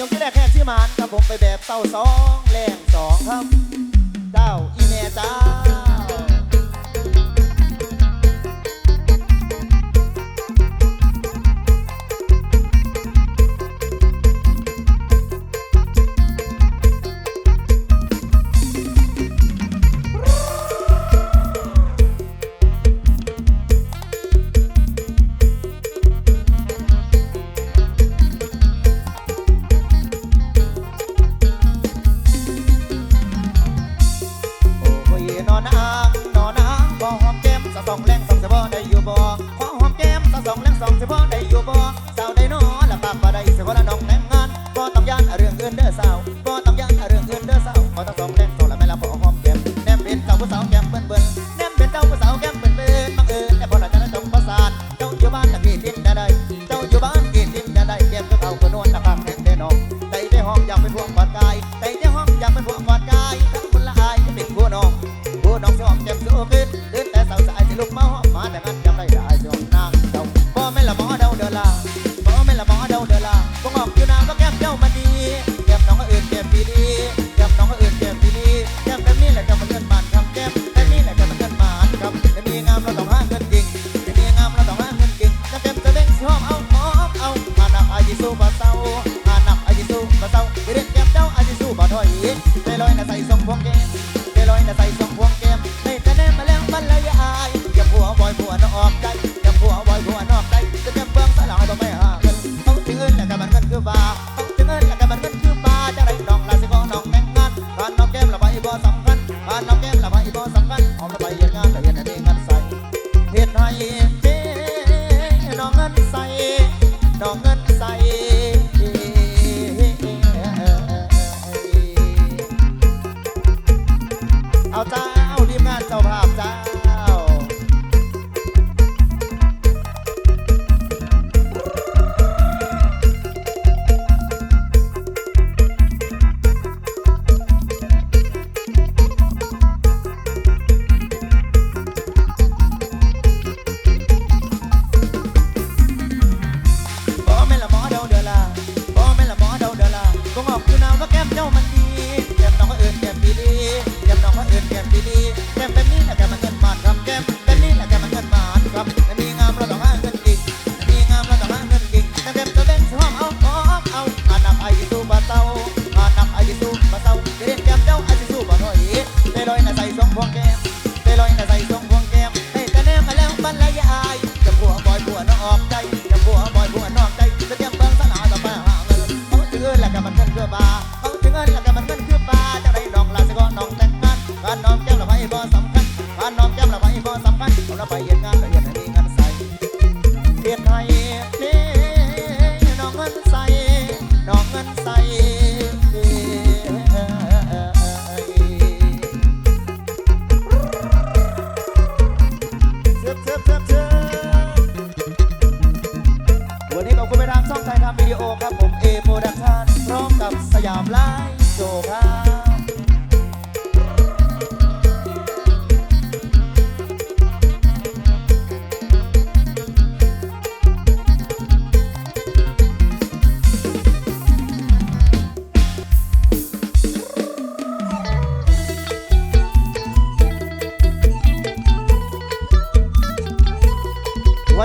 ยกที่แรกแหกที่มานครับผมไปแบบเต้าสองแรงสองครับ เจ้าอีเมจ้า อื่นเด้อสาวบ่ Walking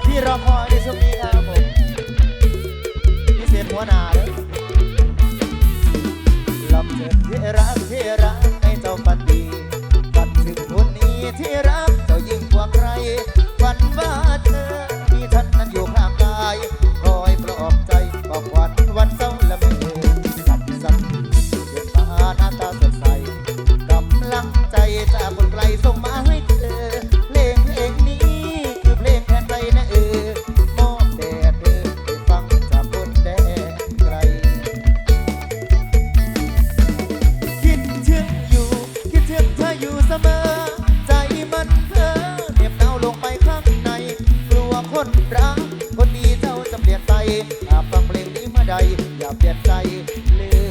ที่รอคอยในช่วงนี้ครับผมพิเศษหัวหนาเลย อย่าเปลี่ยนใจเลื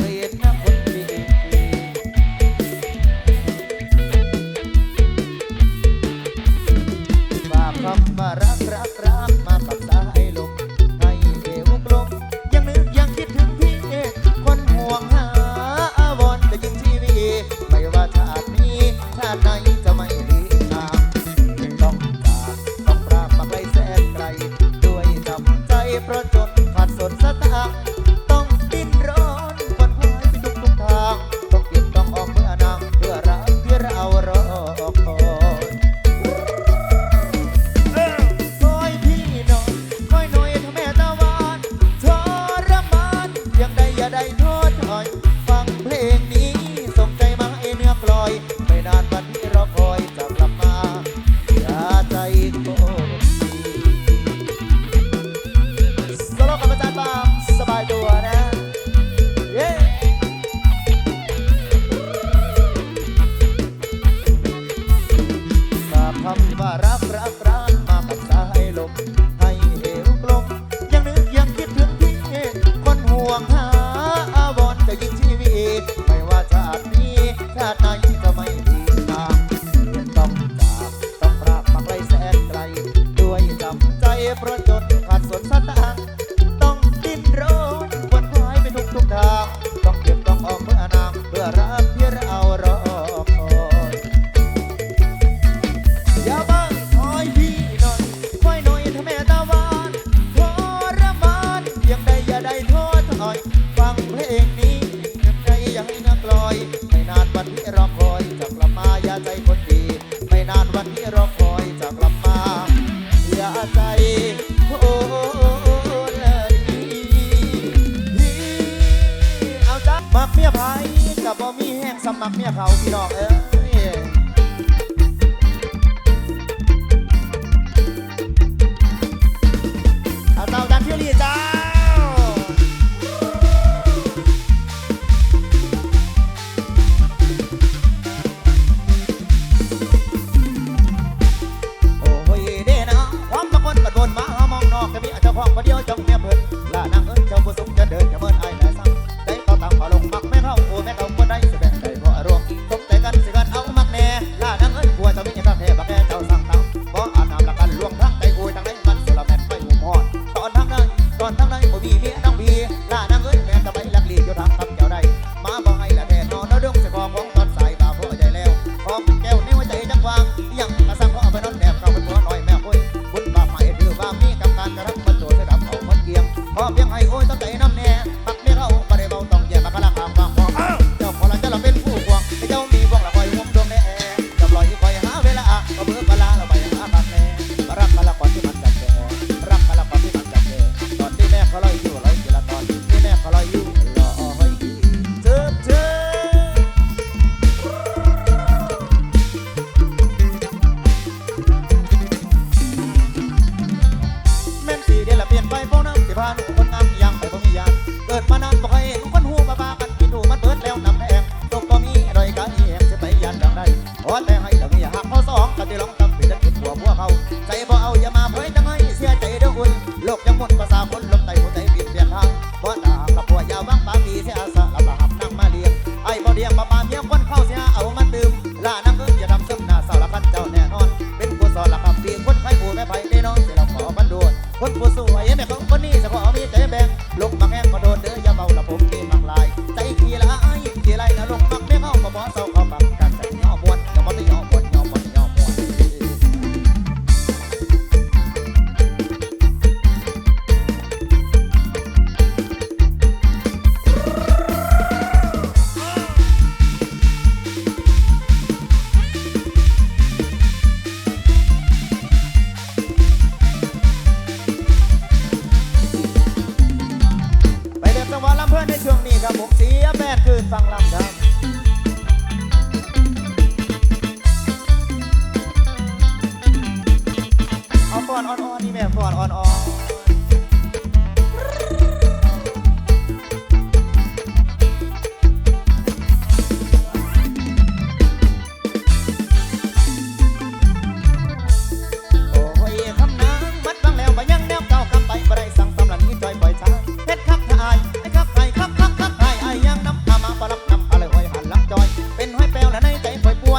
katanya สมัครเมียเขาพี่น้องเอ้ย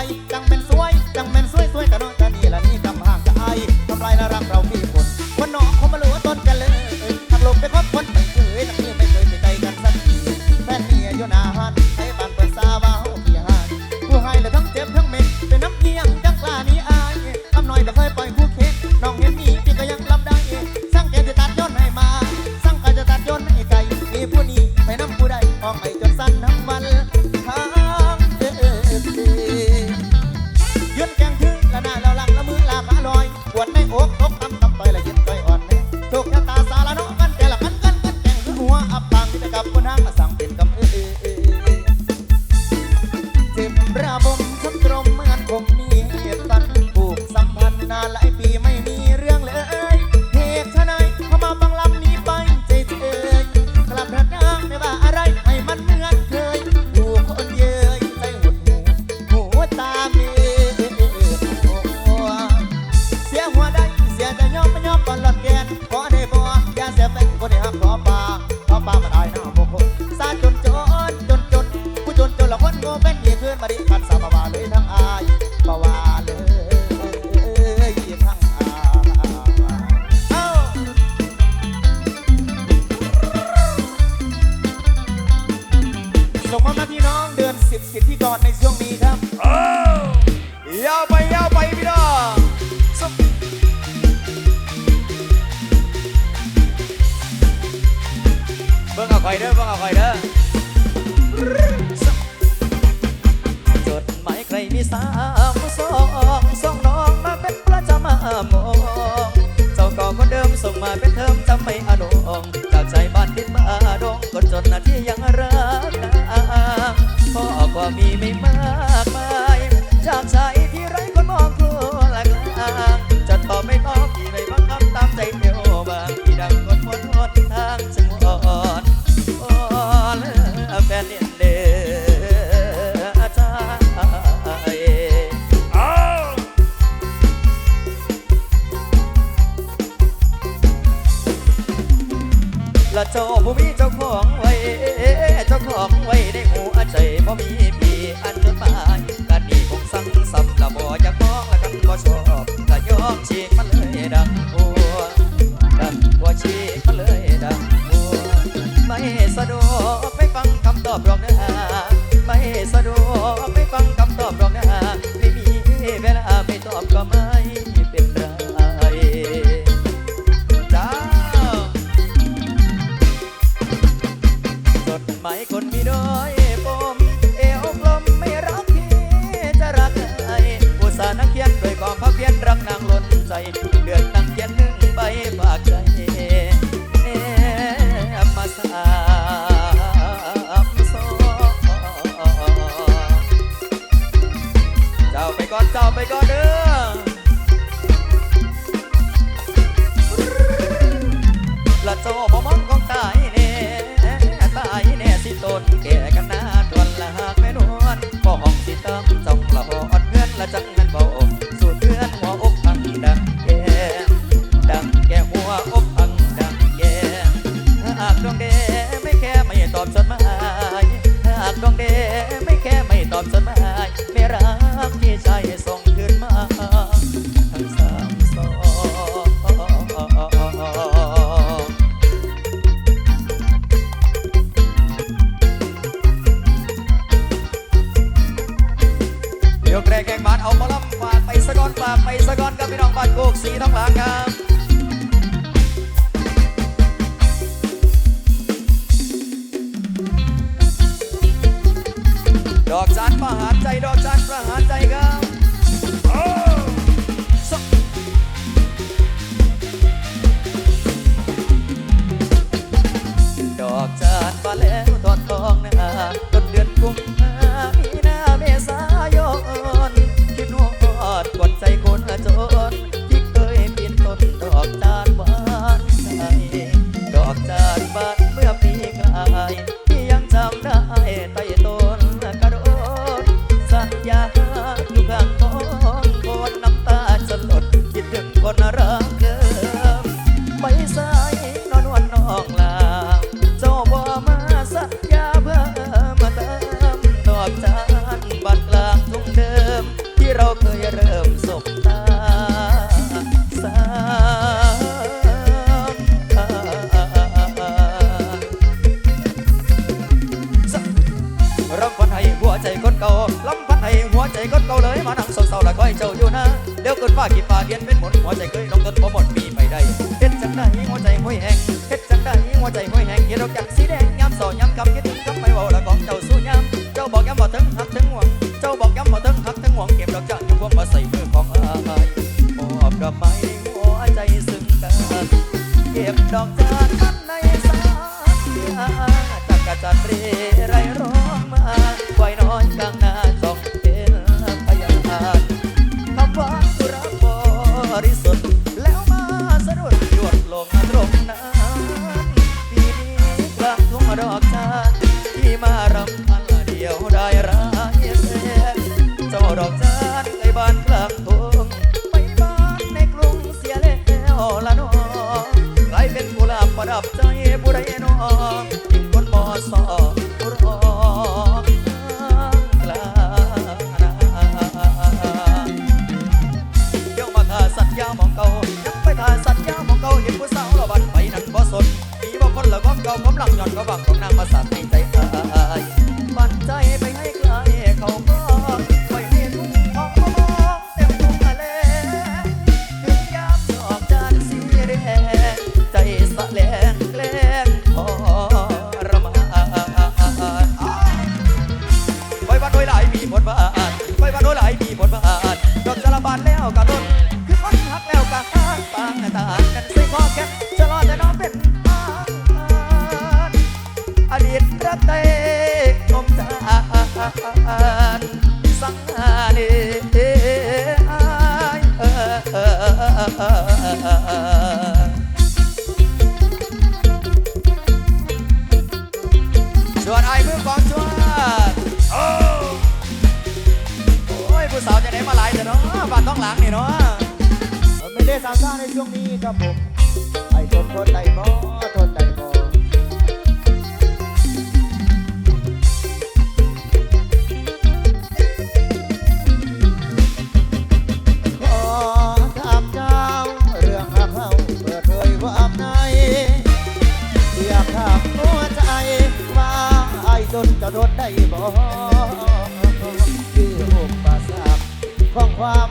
white ยาวไปยาวไปพี่น้องเบิ่งเอาคอยเด้อเบิ่งเอาคอยเด้อจดหมายใครมีสามสองสองน้องมาเป็นประจำมาองเจ้าก่อคนเดิมส่งมาเป็นเทอมจำไม่อนองจากใจบ้านทิ่มาดองก็จนนาที่ยังรักนาพ่อความมีไม่มากมายจากใจ เจ้าผู้มีเจ้าของไว้เจ้าของไว้ในหัวใจบ่มีปีอันจนปายกันนี่คงสั่งสำละบ่อยากน้องละกันบ่ชอบละยอมฉีกมันเลยดังหัวดังวัวฉีกมันเลยดังหัวไม่สะดวกไม่ฟังคำตอบรอกเด้อ got to hold on. เดี๋วเกิดว่ากี่ป่าเดียนเป็นหมดหัวใจเคยลงต้นบ่หมดมีไม่ได้เฮ็ดจังได้หัวใจห้อยแหงเฮ็ดจังได้หัวใจห้อยแหงเฮ็ดดอกจักสีแดงยามสอยามคำคิด ได้บอกคืออุปสรรของความ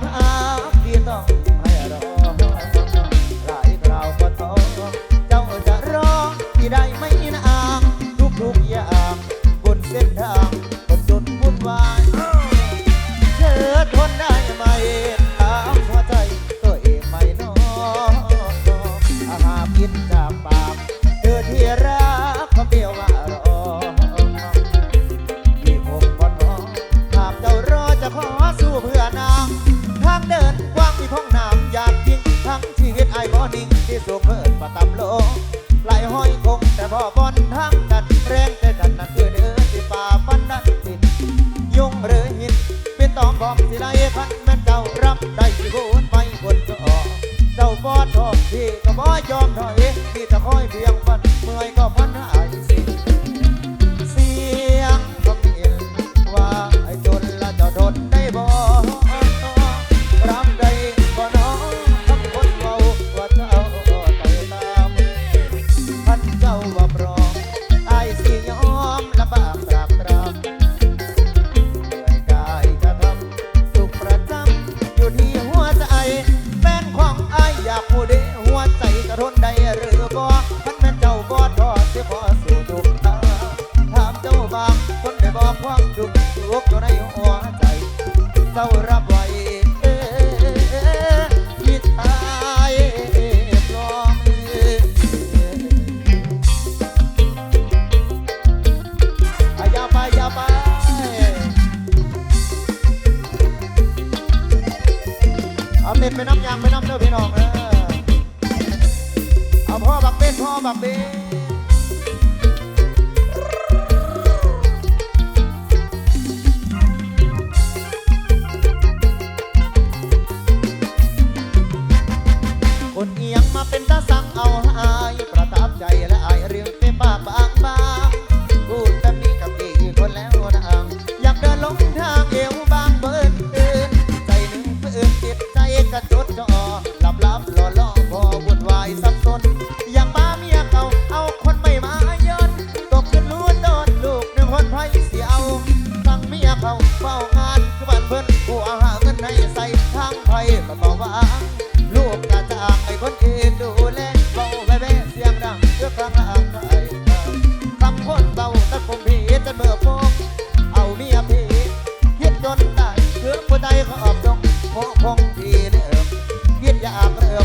ยงมาเป็นตาสังเอาหายประทับใจ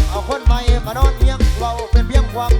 เอาคนใหม่มานอนเพียงเราเป็นเพียงความ